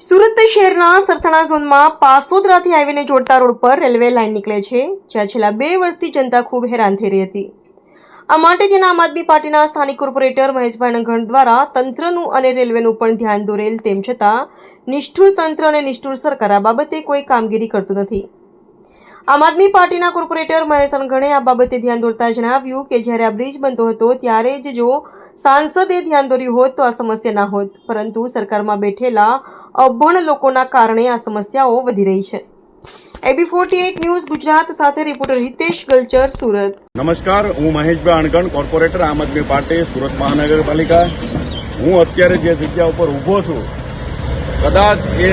શહેરના સરથાણા ઝોનમાં પાસોદરાથી હાઈવેને જોડતા રોડ પર રેલવે લાઇન નીકળે છે, જ્યાં છેલ્લા બે વર્ષથી જનતા ખૂબ હેરાન થઈ રહી હતી. આ માટે તેના આમ આદમી પાર્ટીના સ્થાનિક કોર્પોરેટર મહેશભાઈ નંઘણ દ્વારા તંત્રનું અને રેલવેનું પણ ધ્યાન દોરેલ તેમ છતાં નિષ્ઠુર તંત્ર અને નિષ્ઠુર સરકાર આ બાબતે કોઈ કામગીરી કરતું નથી. આમ આદમી પાર્ટીના કોર્પોરેટર મહેશ અનગણે આ બાબતે ધ્યાન દોરતા જણાવ્યું કે જ્યારે આ બ્રિજ બનતો હતો ત્યારે જ જો સાંસદે ધ્યાન દોર્યું હોત તો આ સમસ્યા ના હોત, પરંતુ સરકારમાં બેઠેલા અભણ લોકોના કારણે આ સમસ્યાઓ વધી રહી છે. AB forty eight news Gujarat સાથે રિપોર્ટર હિતેશ ગલચર, સુરત. નમસ્કાર, હું મહેશભાઈ અણગણ કોર્પોરેટર આમ આદમી પાર્ટી, સુરત મહાનગરપાલિકા. હું અત્યારે જે જગ્યા ઉપર ઊભો છું, કદાચ એ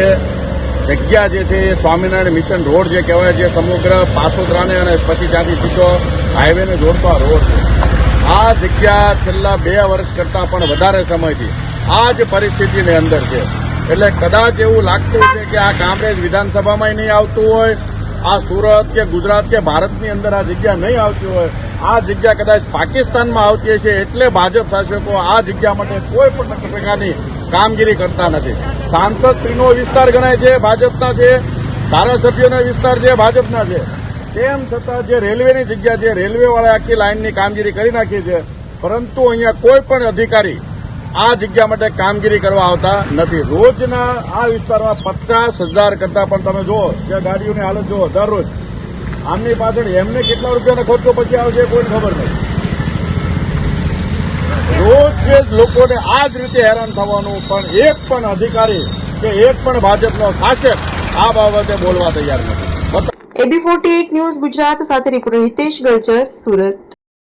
જગ્યા જે છે એ સ્વામિનારાયણ મિશન રોડ જે કહેવાય જે સમગ્ર પાસોદરાને અને પછી ત્યાંથી સીધો હાઈવેને જોડતો આ રોડ છે. આ જગ્યા છેલ્લા બે વર્ષ કરતાં પણ વધારે સમયથી આ જ પરિસ્થિતિની અંદર છે. એટલે કદાચ એવું લાગતું છે કે આ કામરેજ વિધાનસભામાં નહીં આવતું હોય, આ સુરત કે ગુજરાત કે ભારતની અંદર આ જગ્યા નહીં આવતી હોય, આ જગ્યા કદાચ પાકિસ્તાનમાં આવતી હશે એટલે ભાજપ શાસકો આ જગ્યા માટે કોઈ પણ પ્રકારની કામગીરી કરતા નથી. સાંસદ ત્રીનો વિસ્તાર ગણાય છે ભાજપના છે, ધારાસભ્યોનો વિસ્તાર છે ભાજપના છે. તેમ છતાં જે રેલવેની જગ્યા છે રેલવેવાળા આખી લાઇનની કામગીરી કરી નાખી છે, પરંતુ અહીંયા કોઈ પણ અધિકારી આ જગ્યા માટે કામગીરી કરવા આવતા નથી. રોજના આ વિસ્તારમાં પચાસ હજાર કરતા પણ તમે જુઓ કે ગાડીઓની હાલત જુઓ, દરરોજ. આમની પાછળ એમને કેટલા રૂપિયાનો ખર્ચો પછી આવશે કોઈ ખબર નથી. રોજ લોકોને આ જ રીતે હેરાન થવાનું, પણ એક પણ અધિકારી કે એક પણ ભાજપનો શાસક આ બાબતે બોલવા તૈયાર નથી. એબી ફોર્ટી ન્યૂઝ ગુજરાત સાથે રિપોર્ટર હિતેશ ગલચર, સુરત.